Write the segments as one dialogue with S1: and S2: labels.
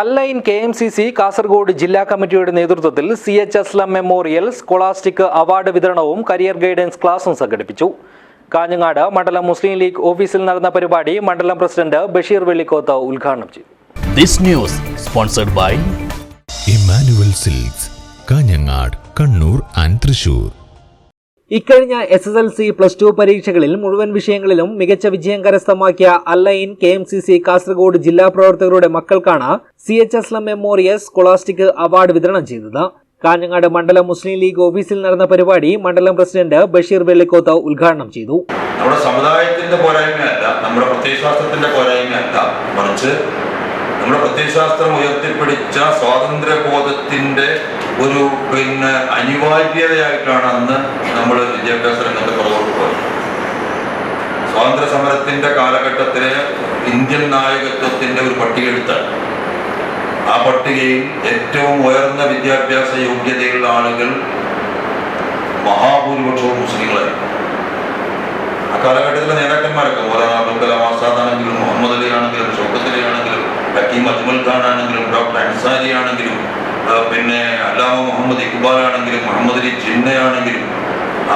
S1: Al Ain K M C C Kasaragod ജില്ലാ കമ്മിറ്റിയുടെ നേതൃത്വത്തിൽ സി എച്ച് എസ്ലം മെമ്മോറിയൽ സ്കോളാസ്റ്റിക് അവാർഡ് വിതരണവും കരിയർ ഗൈഡൻസ് ക്ലാസും സംഘടിപ്പിച്ചു. കാഞ്ഞങ്ങാട് മണ്ഡലം മുസ്ലിം ലീഗ് ഓഫീസിൽ നടന്ന പരിപാടി മണ്ഡലം പ്രസിഡന്റ് ബഷീർ വെള്ളിക്കോത്ത് ഉദ്ഘാടനം ചെയ്തു.
S2: This news sponsored by
S3: Immanuel silks Kanhangad Kannur and Thrissur
S1: ഇക്കഴിഞ്ഞ S S L C plus two പരീക്ഷകളിൽ മുഴുവൻ വിഷയങ്ങളിലും മികച്ച വിജയം കരസ്ഥമാക്കിയ Al Ain K M C C Kasaragod ജില്ലാ പ്രവർത്തകരുടെ മക്കൾക്കാണ് C H S M memorial scholastic award വിതരണം ചെയ്തത്. കാഞ്ഞങ്ങാട് മണ്ഡലം മുസ്ലിം ലീഗ് ഓഫീസിൽ നടന്ന പരിപാടി മണ്ഡലം പ്രസിഡന്റ് ബഷീർ വെള്ളിക്കോത്ത് ഉദ്ഘാടനം ചെയ്തു.
S4: നമ്മുടെ സമുദായത്തിന്റെ പോരായ്മയല്ല നമ്മുടെ പ്രത്യയശാസ്ത്രത്തിന്റെ പോരായ്മയല്ല മറിച്ച് നമ്മുടെ പ്രത്യയശാസ്ത്രം ഉയർത്തിപ്പിടിച്ച സ്വാതന്ത്ര്യബോധത്തിന്റെ ഒരു പിന്നെ അനിവാര്യതയായിട്ടാണ് അന്ന് നമ്മൾ വിദ്യാഭ്യാസ രംഗത്ത് പുറകോട്ട് സ്വാതന്ത്ര്യ സമരത്തിന്റെ കാലഘട്ടത്തിലെ ഇന്ത്യൻ നായകത്വത്തിന്റെ ഒരു പട്ടിക എടുത്താൽ ആ പട്ടികയിൽ ഏറ്റവും ഉയർന്ന വിദ്യാഭ്യാസ യോഗ്യതയുള്ള ആളുകൾ മഹാഭൂരിപക്ഷവും മുസ്ലിങ്ങളായിരുന്നു. ആ കാലഘട്ടത്തിലെ നേതാക്കന്മാരൊക്കെ മൗലാന അബ്ദുൽ കലാം ആസാദ് ആണെങ്കിലും മുഹമ്മദ് അലി ആണെങ്കിലും ഹക്കീം അജ്മൽ ഖാൻ ആണെങ്കിലും ഡോക്ടർ അൻസാരി ആണെങ്കിലും പിന്നെ അല്ലാമ മുഹമ്മദ് ഇക്ബാൽ ആണെങ്കിലും മുഹമ്മദ് അലി ജിന്നയാണെങ്കിലും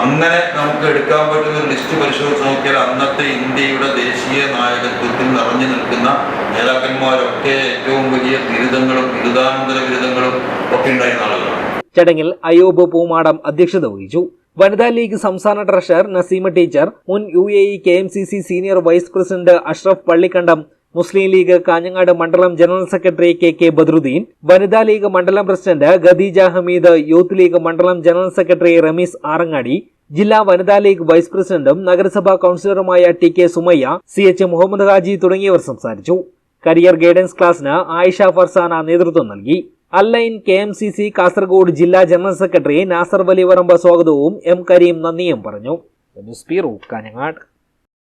S4: അങ്ങനെ നമുക്ക് എടുക്കാൻ പറ്റുന്ന ലിസ്റ്റ് പരിശോധിച്ച് നോക്കിയാൽ അന്നത്തെ ഇന്ത്യയുടെ ദേശീയ നായകത്വത്തിൽ നിറഞ്ഞു നിൽക്കുന്ന നേതാക്കന്മാരൊക്കെ ഏറ്റവും വലിയ ബിരുദങ്ങളും ബിരുദാനന്തര ബിരുദങ്ങളും ഒക്കെ ഉണ്ടായിരുന്ന ആളുകളാണ്.
S1: ചടങ്ങിൽ അയൂബ് പൂമാടം അധ്യക്ഷത വഹിച്ചു. വനിതാ ലീഗ് സംസ്ഥാന ട്രഷറർ നസീമ ടീച്ചർ മുൻ U A E K M C C senior vice president Ashraf Pallikandam Muslim league Kanhangad മണ്ഡലം general secretary K K Badruddin വനിതാ ലീഗ് മണ്ഡലം president Khadeeja Hameed youth league മണ്ഡലം ജനറൽ സെക്രട്ടറി റമീസ് ആറങ്ങാടി ജില്ലാ വനിതാ league vice പ്രസിഡന്റും നഗരസഭാ കൌൺസിലറുമായ T K Sumayya C H Muhammad Haji തുടങ്ങിയവർ സംസാരിച്ചു. കരിയർ ഗൈഡൻസ് ക്ലാസിന് ആയിഷ ഫർസാന നേതൃത്വം നൽകി. Al Ain K M C C Kasaragod ജില്ലാ ജനറൽ സെക്രട്ടറി നാസർ വലിവറമ്പ സ്വാഗതവും എം കരീം നന്ദിയും പറഞ്ഞു. News bureau Kanhangad.